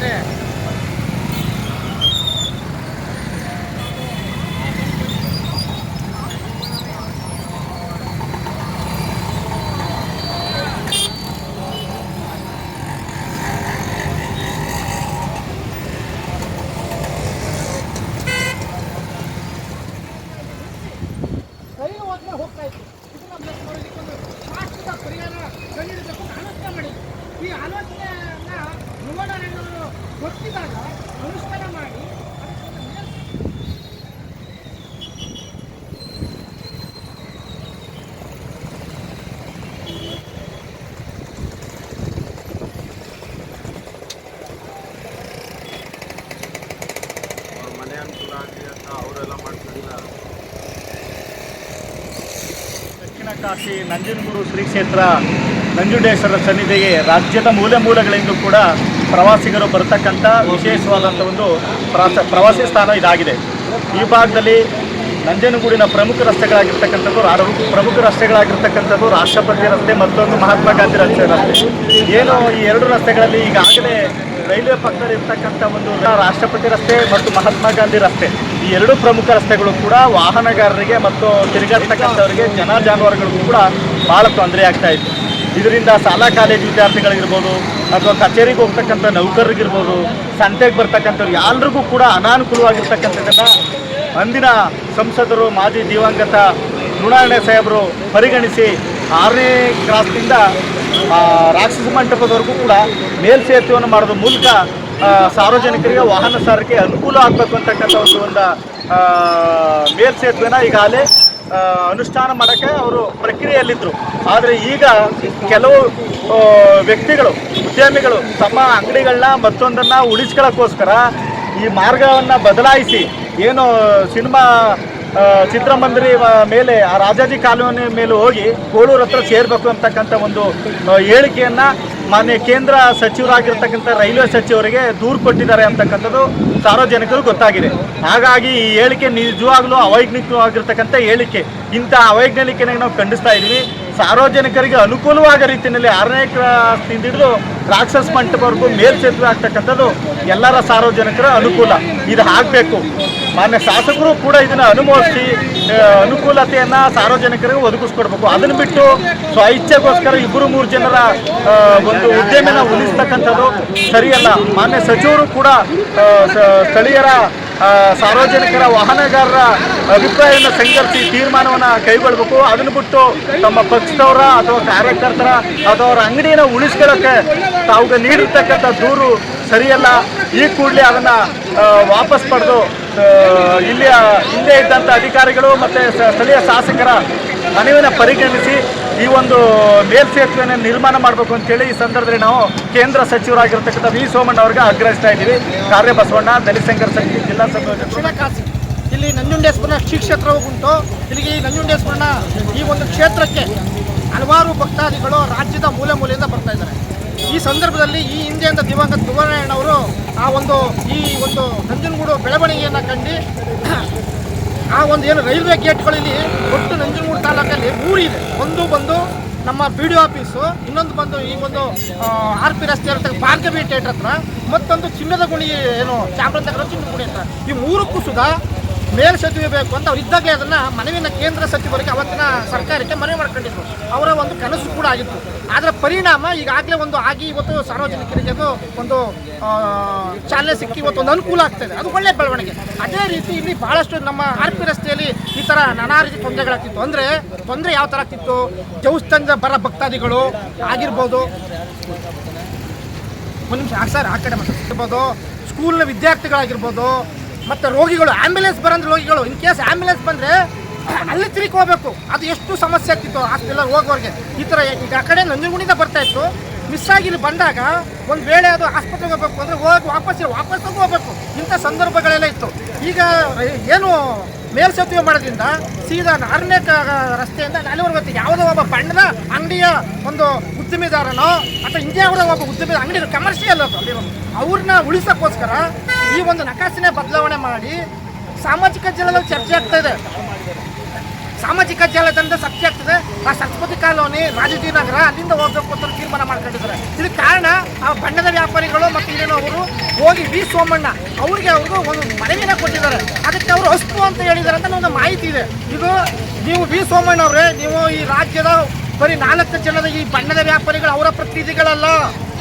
ですね。北海道 ಕಾಶಿ ನಂಜನಗೂಡು ಶ್ರೀ ಕ್ಷೇತ್ರ ನಂಜುಂಡೇಶ್ವರ ಸನ್ನಿಧಿಗೆ ರಾಜ್ಯದ ಮೂಲೆ ಮೂಲೆಗಳಿಂದ ಕೂಡ ಪ್ರವಾಸಿಗರು ಬರತಕ್ಕಂಥ ವಿಶೇಷವಾದಂಥ ಒಂದು ಪ್ರಾಸ ಪ್ರವಾಸಿ ಸ್ಥಾನ ಇದಾಗಿದೆ. ಈ ಭಾಗದಲ್ಲಿ ನಂಜನಗೂಡಿನ ಪ್ರಮುಖ ರಸ್ತೆಗಳಾಗಿರ್ತಕ್ಕಂಥದ್ದು ಪ್ರಮುಖ ರಸ್ತೆಗಳಾಗಿರ್ತಕ್ಕಂಥದ್ದು ರಾಷ್ಟ್ರಪತಿ ರಸ್ತೆ ಮತ್ತೊಂದು ಮಹಾತ್ಮ ಗಾಂಧಿ ರಸ್ತೆ ರಸ್ತೆ. ಏನು ಈ ಎರಡು ರಸ್ತೆಗಳಲ್ಲಿ ಈಗಾಗಲೇ ರೈಲ್ವೆ ಪಕ್ಕದಲ್ಲಿ ಇರ್ತಕ್ಕಂಥ ಒಂದು ರಾಷ್ಟ್ರಪತಿ ರಸ್ತೆ ಮತ್ತು ಮಹಾತ್ಮ ಗಾಂಧಿ ರಸ್ತೆ. ಈ ಎರಡು ಪ್ರಮುಖ ರಸ್ತೆಗಳು ಕೂಡ ವಾಹನಗಾರರಿಗೆ ಮತ್ತು ತಿರುಗಾಡ್ತಕ್ಕಂಥವರಿಗೆ ಜನ ಜಾನುವಾರುಗಳಿಗೂ ಕೂಡ ಭಾಳ ತೊಂದರೆ ಆಗ್ತಾ ಇತ್ತು. ಇದರಿಂದ ಶಾಲಾ ಕಾಲೇಜು ವಿದ್ಯಾರ್ಥಿಗಳಿಗಿರ್ಬೋದು ಅಥವಾ ಕಚೇರಿಗೆ ಹೋಗ್ತಕ್ಕಂಥ ನೌಕರರಿಗಿರ್ಬೋದು, ಸಂತೆಗೆ ಬರ್ತಕ್ಕಂಥವ್ರು ಎಲ್ಲರಿಗೂ ಕೂಡ ಅನಾನುಕೂಲವಾಗಿರ್ತಕ್ಕಂಥದ್ದನ್ನು ಅಂದಿನ ಸಂಸದರು ಮಾಜಿ ದಿವಂಗತ ಮೃಣಾರಾಯಣ ಸಾಹೇಬರು ಪರಿಗಣಿಸಿ ಆರನೇ ಕ್ರಾಸ್ನಿಂದ ರಾಕ್ಷಸ ಮಂಟಪದವರೆಗೂ ಕೂಡ ಮೇಲ್ಸೇತುವೆಯನ್ನು ಮಾಡೋದ್ರ ಮೂಲಕ ಸಾರ್ವಜನಿಕರಿಗೆ ವಾಹನ ಸಾರಿಗೆ ಅನುಕೂಲ ಆಗಬೇಕು ಅಂತಕ್ಕಂಥ ಒಂದು ಒಂದು ಮೇಲ್ಸೇತುವೆನ ಈಗಾಗಲೇ ಅನುಷ್ಠಾನ ಮಾಡೋಕ್ಕೆ ಅವರು ಪ್ರಕ್ರಿಯೆಯಲ್ಲಿದ್ದರು ಆದರೆ ಈಗ ಕೆಲವು ವ್ಯಕ್ತಿಗಳು, ಉದ್ಯಮಿಗಳು ತಮ್ಮ ಅಂಗಡಿಗಳನ್ನ ಮತ್ತೊಂದನ್ನು ಉಳಿಸ್ಕೊಳ್ಳೋಕ್ಕೋಸ್ಕರ ಈ ಮಾರ್ಗವನ್ನು ಬದಲಾಯಿಸಿ ಏನು ಸಿನಿಮಾ ಚಿತ್ರಮಂದಿರ ಮೇಲೆ, ಆ ರಾಜಾಜಿ ಕಾಲೋನಿ ಮೇಲೆ ಹೋಗಿ ಕೋಳೂರು ಹತ್ರ ಸೇರಬೇಕು ಅಂತಕ್ಕಂಥ ಒಂದು ಹೇಳಿಕೆಯನ್ನ ಮಾನ್ಯ ಕೇಂದ್ರ ಸಚಿವರಾಗಿರ್ತಕ್ಕಂಥ ರೈಲ್ವೆ ಸಚಿವರಿಗೆ ದೂರು ಕೊಟ್ಟಿದ್ದಾರೆ ಅಂತಕ್ಕಂಥದ್ದು ಸಾರ್ವಜನಿಕರು ಗೊತ್ತಾಗಿದೆ. ಹಾಗಾಗಿ ಈ ಹೇಳಿಕೆ ನಿಜವಾಗ್ಲೂ ಅವೈಜ್ಞಾನಿಕವಾಗಿರ್ತಕ್ಕಂಥ ಹೇಳಿಕೆ. ಇಂಥ ಅವೈಜ್ಞಾನಿಕನ ನಾವು ಖಂಡಿಸ್ತಾ ಇದ್ದೀವಿ. ಸಾರ್ವಜನಿಕರಿಗೆ ಅನುಕೂಲವಾದ ರೀತಿಯಲ್ಲಿ ಆರನೇ ಕ್ರಾಸ್ನಿಂದ ಹಿಡಿದು ರಾಕ್ಷಸ್ ಮಂಟಪವರೆಗೂ ಮೇಲ್ಸೇತುವೆ ಆಗ್ತಕ್ಕಂಥದ್ದು ಎಲ್ಲರ ಸಾರ್ವಜನಿಕರ ಅನುಕೂಲ. ಇದು ಆಗಬೇಕು. ಮಾನ್ಯ ಶಾಸಕರು ಕೂಡ ಇದನ್ನು ಅನುಕೂಲತೆಯನ್ನು ಅನುಕೂಲತೆಯನ್ನ ಸಾರ್ವಜನಿಕರಿಗೆ ಒದಗಿಸ್ಕೊಡ್ಬೇಕು. ಅದನ್ನು ಬಿಟ್ಟು ಸ್ವ ಇಚ್ಛೆಗೋಸ್ಕರ ಇಬ್ಬರು ಮೂರು ಜನರ ಒಂದು ಉದ್ಯಮನ ಉಳಿಸ್ತಕ್ಕಂಥದ್ದು ಸರಿಯಲ್ಲ. ಮಾನ್ಯ ಸಚಿವರು ಕೂಡ ಸ್ಥಳೀಯರ ಸಾರ್ವಜನಿಕರ, ವಾಹನಗಾರರ ಅಭಿಪ್ರಾಯವನ್ನು ಸಂಘರ್ಷಿ ತೀರ್ಮಾನವನ್ನು ಕೈಗೊಳ್ಳಬೇಕು ಅದನ್ನು ಬಿಟ್ಟು ತಮ್ಮ ಪಕ್ಷದವರ ಅಥವಾ ಕಾರ್ಯಕರ್ತರ ಅಥವಾ ಅವರ ಅಂಗಡಿಯನ್ನು ಉಳಿಸ್ಕೊಳ್ಳೋಕ್ಕೆ ತಾವು ನೀಡಿರ್ತಕ್ಕಂಥ ದೂರು ಸರಿಯಲ್ಲ. ಈ ಕೂಡಲೇ ಅದನ್ನು ವಾಪಸ್ ಪಡೆದು ಇಲ್ಲಿ ಹಿಂದೆ ಇದ್ದಂಥ ಅಧಿಕಾರಿಗಳು ಮತ್ತು ಸ್ಥಳೀಯ ಶಾಸಕರ ಮನವಿನ ಪರಿಗಣಿಸಿ ಈ ಒಂದು ಮೇಲ್ಸೇತುವೆಯನ್ನು ನಿರ್ಮಾಣ ಮಾಡಬೇಕು ಅಂತೇಳಿ ಈ ಸಂದರ್ಭದಲ್ಲಿ ನಾವು ಕೇಂದ್ರ ಸಚಿವರಾಗಿರ್ತಕ್ಕಂಥ ವಿ ಸೋಮಣ್ಣ ಅವರಿಗೆ ಆಗ್ರಹಿಸ್ತಾ ಇದ್ದೀವಿ. ಕಾರ್ಯ ಬಸವಣ್ಣ ದಲಿತಶಂಕರ್ ಸಮಿತಿ ಜಿಲ್ಲಾ ದಕ್ಷಿಣ ಇಲ್ಲಿ ನಂಜುಂಡೇಶ್ವರನ ಶ್ರೀ ಕ್ಷೇತ್ರ ಉಂಟು ಇಲ್ಲಿಗೆ ಈ ನಂಜುಂಡೇಶ್ವರನ ಈ ಒಂದು ಕ್ಷೇತ್ರಕ್ಕೆ ಹಲವಾರು ಭಕ್ತಾದಿಗಳು ರಾಜ್ಯದ ಮೂಲೆ ಮೂಲೆಯಿಂದ ಬರ್ತಾ ಇದ್ದಾರೆ. ಈ ಸಂದರ್ಭದಲ್ಲಿ ಈ ಹಿಂದೆ ಅಂತ ದಿವಂಗತ ದುವರಾಯಣ್ಣವರು ಆ ಒಂದು, ಈ ಒಂದು ನಂಜನಗೂಡು ಬೆಳವಣಿಗೆಯನ್ನು ಕಂಡು ಆ ಒಂದು ಏನು ರೈಲ್ವೆ ಗೇಟ್ಗಳಲ್ಲಿ ಒಟ್ಟು ನಂಜನಗೂಡು ತಾಲೂಕಲ್ಲಿ ಮೂರಿದೆ ಒಂದು ಬಂದು ನಮ್ಮ ಬಿ ಡಿ ಆಫೀಸು, ಇನ್ನೊಂದು ಬಂದು ಈ ಒಂದು ಆರ್ ಪಿ ರಸ್ತೆ ಇರತಕ್ಕ ಭಾರ್ಗವಿ ಹತ್ರ, ಮತ್ತೊಂದು ಚಿನ್ನದ ಗುಣಿ ಏನು, ಚಾಮರಾಜನಗರ ಚಿನ್ನದ ಗುಣಿ ಹತ್ರ ಈ ಮೂರಕ್ಕೂ ಸುಧಾ ಮೇಲ್ ಸೇತುವೆ ಬೇಕು ಅಂತ ಅವ್ರು ಇದ್ದಾಗಲೇ ಅದನ್ನು ಮನವಿನ ಕೇಂದ್ರ ಸಚಿವರಿಗೆ ಅವತ್ತಿನ ಸರ್ಕಾರಕ್ಕೆ ಮನವಿ ಮಾಡ್ಕೊಂಡಿದ್ರು. ಅವರ ಒಂದು ಕನಸು ಕೂಡ ಆಗಿತ್ತು. ಅದರ ಪರಿಣಾಮ ಈಗಾಗಲೇ ಒಂದು ಆಗಿ ಇವತ್ತು ಸಾರ್ವಜನಿಕರಿಗೆ ಅದು ಒಂದು ಚಾಲನೆ ಸಿಕ್ಕಿ ಇವತ್ತು ಒಂದು ಅನುಕೂಲ ಆಗ್ತದೆ ಅದು ಒಳ್ಳೆ ಬೆಳವಣಿಗೆ. ಅದೇ ರೀತಿ ಇಲ್ಲಿ ಭಾಳಷ್ಟು ನಮ್ಮ ಆರ್ ಪಿ ರಸ್ತೆಯಲ್ಲಿ ಈ ಥರ ನಾನಾ ರೀತಿ ತೊಂದರೆಗಳಾಗ್ತಿತ್ತು. ಅಂದರೆ ತೊಂದರೆ ಯಾವ ಥರ ಆಗ್ತಿತ್ತು? ದೇವಸ್ಥಾನದ ಬರ ಭಕ್ತಾದಿಗಳು ಆಗಿರ್ಬೋದು. ಒಂದು ನಿಮಿಷ ಸರ್, ಆ ಕಡೆ ಮಾತಾಡ್ತಿರ್ಬೋದು ಸ್ಕೂಲ್ನ ವಿದ್ಯಾರ್ಥಿಗಳಾಗಿರ್ಬೋದು ಮತ್ತು ರೋಗಿಗಳು ಆ್ಯಂಬುಲೆನ್ಸ್ ಬರಂದ್ರೆ ರೋಗಿಗಳು ಇನ್ ಕೇಸ್ ಆ್ಯಂಬುಲೆನ್ಸ್ ಬಂದರೆ ಅಲ್ಲಿ ತಿರುಗಿ ಹೋಗ್ಬೇಕು. ಅದು ಎಷ್ಟು ಸಮಸ್ಯೆ ಆಗ್ತಿತ್ತು ಹಾಸ್ಪಿಟಲ್ ಹೋಗೋರಿಗೆ. ಈ ಥರ ಈಗ ಆ ಕಡೆ ನಂಜನಗುಡಿಯಿಂದ ಬರ್ತಾ ಇತ್ತು. ಮಿಸ್ ಆಗಿ ಇಲ್ಲಿ ಬಂದಾಗ ಒಂದು ವೇಳೆ ಅದು ಆಸ್ಪತ್ರೆಗೆ ಹೋಗ್ಬೇಕು ಅಂದ್ರೆ ಹೋಗಿ ವಾಪಸ್ ವಾಪಸ್ ಹೋಗ್ಬೇಕು. ಇಂಥ ಸಂದರ್ಭಗಳೆಲ್ಲ ಇತ್ತು. ಈಗ ಏನು ಮೇಲ್ಸೇತುವೆ ಮಾಡೋದ್ರಿಂದ ಸೀದಾ ನಾರನೇ ರಸ್ತೆಯಿಂದ ಗೊತ್ತು ಯಾವುದೋ ಒಬ್ಬ ಬಣ್ಣದ ಅಂಗಡಿಯ ಒಂದು ಉದ್ಯಮಿದಾರನೋ ಅಥವಾ ಇಂಡಿಯಾ ಒಬ್ಬ ಉದ್ದಿಮೆ ಅಂಗಡಿ ಕಮರ್ಷಿಯಲ್ ಅದು ಅವ್ರನ್ನ ಉಳಿಸೋಕ್ಕೋಸ್ಕರ ಈ ಒಂದು ನಕಾಸಿನ ಬದಲಾವಣೆ ಮಾಡಿ ಸಾಮಾಜಿಕ ಜಾಲದಲ್ಲಿ ಚರ್ಚೆ ಆಗ್ತಾ ಇದೆ. ಸಾಮಾಜಿಕ ಜಾಲತಾಣದ ಚರ್ಚೆ ಆಗ್ತದೆ. ಆ ಸರಸ್ವತಿ ಕಾಲೋನಿ ರಾಜಾಜಿ ನಗರ, ಅಲ್ಲಿಂದ ಹೋಗ್ಬೇಕು ಅಂತ ತೀರ್ಮಾನ ಮಾಡ್ಕೊಂಡಿದ್ದಾರೆ. ಇದಕ್ಕೆ ಕಾರಣ ಆ ಬಣ್ಣದ ವ್ಯಾಪಾರಿಗಳು ಮತ್ತು ಏನೋ ಅವರು ಹೋಗಿ ವಿ ಸೋಮಣ್ಣ, ಅವ್ರಿಗೆ ಅವರು ಒಂದು ಮನವಿನ ಕೊಟ್ಟಿದ್ದಾರೆ. ಅದಕ್ಕೆ ಅವರು ಅಷ್ಟು ಅಂತ ಹೇಳಿದ್ದಾರೆ ಅಂತ ಒಂದು ಮಾಹಿತಿ ಇದೆ. ಇದು ನೀವು ವಿ ಸೋಮಣ್ಣ ಅವರೇ ನೀವು ಈ ರಾಜ್ಯದ ಬರೀ ನಾಲ್ಕು ಜನದ ಈ ಬಣ್ಣದ ವ್ಯಾಪಾರಿಗಳು ಅವರ ಪ್ರತಿನಿಧಿಗಳಲ್ಲ.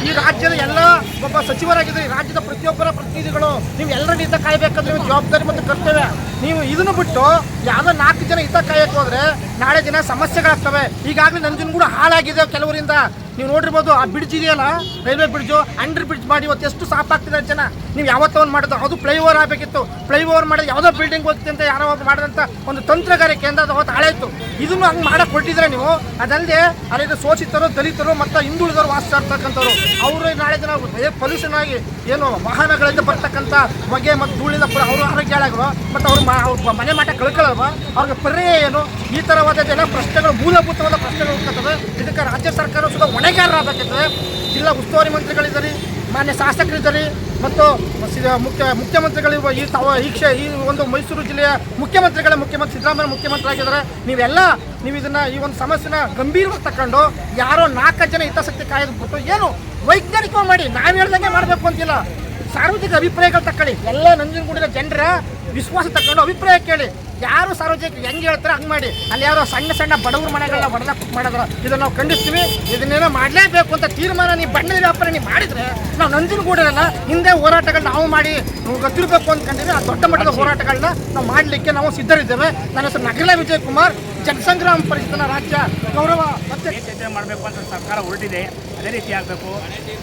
ಈ ರಾಜ್ಯದ ಎಲ್ಲ ಒಬ್ಬ ಸಚಿವರಾಗಿದ್ದರೆ ಈ ರಾಜ್ಯದ ಪ್ರತಿಯೊಬ್ಬರ ಪ್ರತಿನಿಧಿಗಳು ನೀವು ಎಲ್ಲರ ಹಿತ ಕಾಯಬೇಕಂದ್ರೆ ನೀವು ಜವಾಬ್ದಾರಿ ಮತ್ತು ಕರ್ತವ್ಯ. ನೀವು ಇದನ್ನು ಬಿಟ್ಟು ಯಾವುದೋ ನಾಲ್ಕು ಜನ ಹಿತ ಕಾಯಕ್ಕೆ ಹೋದ್ರೆ ನಾಳೆ ದಿನ ಸಮಸ್ಯೆಗಳಾಗ್ತವೆ. ಈಗಾಗಲೇ ನಂಜನಗೂಡು ಹಾಳಾಗಿದೆ ಕೆಲವರಿಂದ. ನೀವು ನೋಡಿರ್ಬೋದು ಆ ಬ್ರಿಡ್ಜ್ ಇದೆಯಲ್ಲ? ರೈಲ್ವೆ ಬ್ರಿಡ್ಜು ಅಂಡರ್ ಬ್ರಿಡ್ಜ್ ಮಾಡಿ ಇವತ್ತು ಎಷ್ಟು ಆಗ್ತಿದೆ ಜನ. ನೀವು ಯಾವತ್ತೊಂದು ಮಾಡೋದು ಅದು ಫ್ಲೈಓವರ್ ಆಗಬೇಕಿತ್ತು. ಫ್ಲೈಓವರ್ ಮಾಡಿದ್ರೆ ಯಾವುದೋ ಬಿಲ್ಡಿಂಗ್ ಹೋಗ್ತಿ ಅಂತ ಯಾರೋ ಒಬ್ಬ ಮಾಡಿದಂಥ ಒಂದು ತಂತ್ರಗಾರಿಕೆಯಿಂದ ಅದು ಅವತ್ತು ಹಾಳಾಯಿತು. ಇದನ್ನು ಹಂಗೆ ಮಾಡಕ್ಕೆ ಕೊಟ್ಟಿದ್ರೆ ನೀವು, ಅದಲ್ಲದೆ ಅಲ್ಲಿಗೆ ಶೋಷಿತರು, ದಲಿತರು ಮತ್ತು ಹಿಂದುಳಿದವರು ವಾಸ ಇರ್ತಕ್ಕಂಥವ್ರು ಅವರು ನಾಳೆ ದಿನ ಪೊಲ್ಯೂಷನ್ ಆಗಿ ಏನು ವಾಹನಗಳಿಂದ ಬರ್ತಕ್ಕಂಥ ಹೊಗೆ ಮತ್ತು ಧೂಳಿಂದ ಪುರ ಅವರು ಆರೋಗ್ಯ ಹಾಳಾಗ್ರು, ಮತ್ತು ಅವ್ರು ಅವ್ರ ಮನೆ ಮಾಟ ಕಳ್ಕೊಳ್ಳಲ್ವ ಅವ್ರಿಗೆ ಪರ್ಯಾಯ ಏನು? ಈ ಥರವಾದ ಪ್ರಶ್ನೆಗಳು ಮೂಲಭೂತವಾದ ಪ್ರಶ್ನೆಗಳು ಇದಕ್ಕೆ ರಾಜ್ಯ ಸರ್ಕಾರ ಸುಧಾ ಹೊಣೆಗಾರರಾಗಬೇಕಿದೆ ಜಿಲ್ಲಾ ಉಸ್ತುವಾರಿ ಮಂತ್ರಿಗಳಿದ್ದಾರೆ ಮಾನ್ಯ ಶಾಸಕರಿದ್ದಾರೆ ಮತ್ತು ಮುಖ್ಯ, ಮುಖ್ಯಮಂತ್ರಿಗಳಿರುವ ಈ ತಾವ ಈ ಕ್ಷ, ಈ ಒಂದು ಮೈಸೂರು ಜಿಲ್ಲೆಯ ಮುಖ್ಯಮಂತ್ರಿಗಳ ಮುಖ್ಯಮಂತ್ರಿ, ಸಿದ್ದರಾಮಯ್ಯ ಮುಖ್ಯಮಂತ್ರಿ ಆಗಿದ್ದಾರೆ ನೀವೆಲ್ಲ, ನೀವು ಇದನ್ನ ಈ ಒಂದು ಸಮಸ್ಯೆನ ಗಂಭೀರವಾಗಿ ತಕೊಂಡು ಯಾರೋ ನಾಲ್ಕು ಜನ ಹಿತಾಸಕ್ತಿ ಕಾಯ್ದು ಬಿಟ್ಟು ಏನು ವೈಜ್ಞಾನಿಕವಾಗಿ ಮಾಡಿ, ನಾವು ಹೇಳ್ದಂಗೆ ಮಾಡಬೇಕು ಅಂತಿಲ್ಲ. ಸಾರ್ವಜನಿಕ ಅಭಿಪ್ರಾಯಗಳು ತಕೊಳ್ಳಿ ಎಲ್ಲ ನಂಜನಗೂಡಿನ ಜನರ ವಿಶ್ವಾಸ ತಕೊಂಡು ಅಭಿಪ್ರಾಯ ಕೇಳಿ. ಯಾರು ಸಾರ್ವಜನಿಕರು ಹೆಂಗೆ ಹೇಳ್ತಾರೆ ಹಂಗೆ ಮಾಡಿ. ಅಲ್ಲಿ ಯಾರೋ ಸಣ್ಣ ಸಣ್ಣ ಬಡವ್ರ ಮನೆಗಳನ್ನ ಹೊಡೆದ ಮಾಡಿದ್ರು. ಇದನ್ನ ನಾವು ಖಂಡಿಸ್ತೀವಿ. ಇದನ್ನೇನೋ ಮಾಡಲೇಬೇಕು ಅಂತ ತೀರ್ಮಾನ ನೀವು ಬಣ್ಣದ ವ್ಯಾಪಾರ ನೀವು ಮಾಡಿದ್ರೆ ನಾವು ನಂಜನಗೂಡಲ್ಲ ಹಿಂದೆ ಹೋರಾಟಗಳನ್ನ ನಾವು ಮಾಡಿ ಗೊತ್ತಿರಬೇಕು ಅಂದ್ಕೊಂಡಿದ್ರೆ ಆ ದೊಡ್ಡ ಮಟ್ಟದ ಹೋರಾಟಗಳನ್ನ ನಾವು ಮಾಡಲಿಕ್ಕೆ ನಾವು ಸಿದ್ಧರಿದ್ದೇವೆ. ನನ್ನ ಹೆಸರು ನಗರ ವಿಜಯ್ ಕುಮಾರ್ ಜನಸಂಗ್ರಾಮ ಪರಿಷತ್ನ ರಾಜ್ಯ ಗೌರವ ಅಧ್ಯಕ್ಷ. ಮಾಡಬೇಕು ಅಂತ ಸರ್ಕಾರ ಹೊರಟಿದೆ. ಅದೇ ರೀತಿ ಆಗಬೇಕು.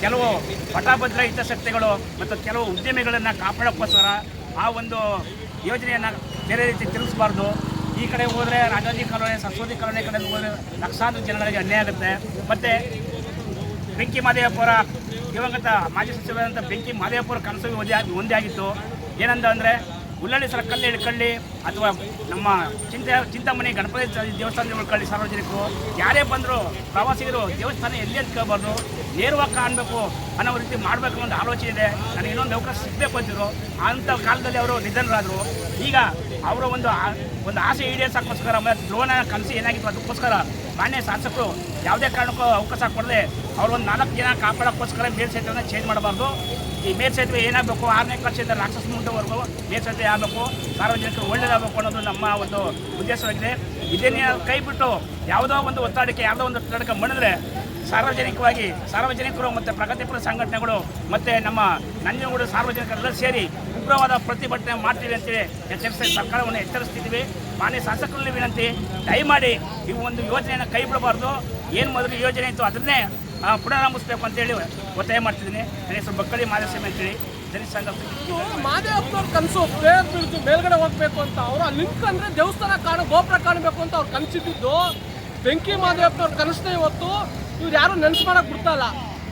ಕೆಲವು ಪಟಾಭದ್ರ ಹಿತಾಸಕ್ತಿಗಳು ಮತ್ತು ಕೆಲವು ಉದ್ಯಮಿಗಳನ್ನು ಕಾಪಾಡೋಕ್ಕೋಸ್ಕರ ಆ ಒಂದು ಯೋಜನೆಯನ್ನು ಬೇರೆ ರೀತಿ ತಿಳಿಸ್ಬಾರ್ದು ಈ ಕಡೆ ಹೋದರೆ ರಾಜಾಜಿ ಕಾಲೋನಿ, ಸರಸ್ವತಿ ಕಾಲೋನಿ ಕಡೆ ಹೋದರೆ ಲಕ್ಷಾಂತರ ಜನಗಳಿಗೆ ಅನ್ಯಾಯ ಆಗುತ್ತೆ. ಮತ್ತು ಬೆಂಕಿ ಮಾದೇವಪುರ, ದಿವಂಗತ ಮಾಜಿ ಸಚಿವರಾದಂಥ ಬೆಂಕಿ ಮಾದೇವಪುರ ಕನಸು ಒಂದೇ ಒಂದೇ ಆಗಿತ್ತು. ಏನಂತ ಅಂದರೆ ಉಲ್ಲಳ್ಳಿ ಸರ್ಕಲ್ಲಿ ಇಳ್ಕೊಳ್ಳಿ ಅಥವಾ ನಮ್ಮ ಚಿಂತೆ, ಚಿಂತಾಮಣಿ ಗಣಪತಿ ದೇವಸ್ಥಾನ ಉಳ್ಕೊಳ್ಳಿ ಸಾರ್ವಜನಿಕರು. ಯಾರೇ ಬಂದರೂ ಪ್ರವಾಸಿಗರು ದೇವಸ್ಥಾನ ಎಲ್ಲಿ ಅಂತ ಕೇಳಬಾರ್ದು. ನೇರವಾಗಿ ಕಾಣಬೇಕು ಅನ್ನೋ ರೀತಿ ಮಾಡಬೇಕು ಅನ್ನೋ ಆಲೋಚನೆ ಇದೆ. ನನಗೆ ಇನ್ನೊಂದು ಅವಕಾಶ ಸಿಗಬೇಕು ಅಂತಿದ್ರು. ಅಂಥ ಕಾಲದಲ್ಲಿ ಅವರು ನಿಧನರಾದರು. ಈಗ ಅವರ ಒಂದು ಒಂದು ಆಸೆ ಈಡೇರ್ಸೋಕ್ಕೋಸ್ಕರ, ಮತ್ತು ದ್ರೋಣ ಕನಸು ಏನಾಗಿತ್ತು ಅದಕ್ಕೋಸ್ಕರ ಮಾನ್ಯ ಶಾಸಕರು ಯಾವುದೇ ಕಾರಣಕ್ಕೂ ಅವಕಾಶ ಕೊಡದೆ ಅವ್ರು ಒಂದು ನಾಲ್ಕು ಜನ ಕಾಪಾಡೋಕ್ಕೋಸ್ಕರ ಮೇಲ್ಸೇತುವೆನ ಚೇಂಜ್ ಮಾಡಬಾರ್ದು. ಈ ಮೇಲ್ಸೇತುವೆ ಏನಾಗಬೇಕು, ಆರನೇ ವರ್ಷದಿಂದ ರಾಕ್ಷಸ ಮುಂದುವರೆಗೂ ಮೇಲ್ಸೇತುವೆ ಆಗಬೇಕು, ಸಾರ್ವಜನಿಕರು ಒಳ್ಳೆಯದಾಗಬೇಕು ಅನ್ನೋದು ನಮ್ಮ ಒಂದು ಉದ್ದೇಶವಾಗಿದೆ. ಇದನ್ನೇ ಕೈ ಬಿಟ್ಟು ಯಾವುದೋ ಒಂದು ಒತ್ತಡಕ್ಕೆ, ಯಾವುದೋ ಒಂದು ಒತ್ತಡಕ್ಕೆ ಮಣಿದ್ರೆ ಸಾರ್ವಜನಿಕವಾಗಿ, ಸಾರ್ವಜನಿಕರು ಮತ್ತು ಪ್ರಗತಿಪರ ಸಂಘಟನೆಗಳು ಮತ್ತು ನಮ್ಮ ನಂಜನಗೂಡು ಸಾರ್ವಜನಿಕರೆಲ್ಲ ಸೇರಿ ಉಗ್ರವಾದ ಪ್ರತಿಭಟನೆ ಮಾಡ್ತೀವಿ ಅಂತೇಳಿ ಎಚ್ಚರಿಸಿ ಸರ್ಕಾರವನ್ನು ಎಚ್ಚರಿಸ್ತಿದ್ದೀವಿ. ಮಾನ್ಯ ಶಾಸಕರಲ್ಲಿ ವಿನಂತಿ, ದಯಮಾಡಿ ಈ ಒಂದು ಯೋಜನೆಯನ್ನು ಕೈ ಬಿಡಬಾರ್ದು ಏನು ಮೊದಲು ಯೋಜನೆ ಇತ್ತು ಅದನ್ನೇ ಪುನರಾರಂಭಿಸಬೇಕು ಅಂತೇಳಿ ಒತ್ತಾಯ ಮಾಡ್ತಿದ್ದೀನಿ. ನನ್ನ ಹೆಸರು ಬಕ್ಕಳಿ ಅಂತ ಅಂತೇಳಿ ಜನಸಂಘ ಸಂಘ ಮಾದೇವಪ್ಪನವ್ರ ಕನಸು ಪ್ರೇರಿತು ಬಿಡ್ತು ಮೇಲ್ಗಡೆ ಹೋಗ್ಬೇಕು ಅಂತ. ಅವರು ಆ ಲಿಂಕ್ ಅಂದರೆ ದೇವಸ್ಥಾನ ಕಾಣ, ಗೋಪುರ ಕಾಣಬೇಕು ಅಂತ ಅವ್ರು ಕನಸಿದ್ದು ಬೆಂಕಿ ಮಾದೇವಪ್ಪನವ್ರ ಕನಸನ್ನ ಇವತ್ತು. ಇವ್ರು ಯಾರು ನೆನ್ಸು ಮಾಡಕ್ ಬಿಡ್ತಲ್ಲ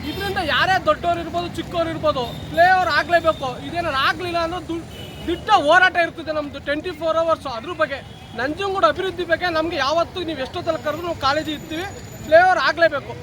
ಇದರಿಂದ ಯಾರೇ ದೊಡ್ಡವ್ರು ಇರ್ಬೋದು ಚಿಕ್ಕವ್ರು ಇರ್ಬೋದು, ಪ್ಲೇಯರ್ ಆಗಲೇಬೇಕು. ಇದೇನಾರು ಆಗಲಿಲ್ಲ ದು, ದಿಟ್ಟ ಹೋರಾಟ ಇರ್ತದೆ ನಮ್ಮದು ಟ್ವೆಂಟಿ ಫೋರ್ ಅವರ್ಸು. ಅದ್ರ ಬಗ್ಗೆ ನಂಜನಗೂಡು ಅಭಿವೃದ್ಧಿ ಬಗ್ಗೆ ನಮಗೆ ಯಾವತ್ತೂ ನೀವು ಎಷ್ಟೊತ್ತಲ್ಲಿ ಕರೆದ್ರು ನಾವು ಕಾಲೇಜಿಗೆ ಇರ್ತೀವಿ. ಪ್ಲೇಯರ್ ಆಗಲೇಬೇಕು.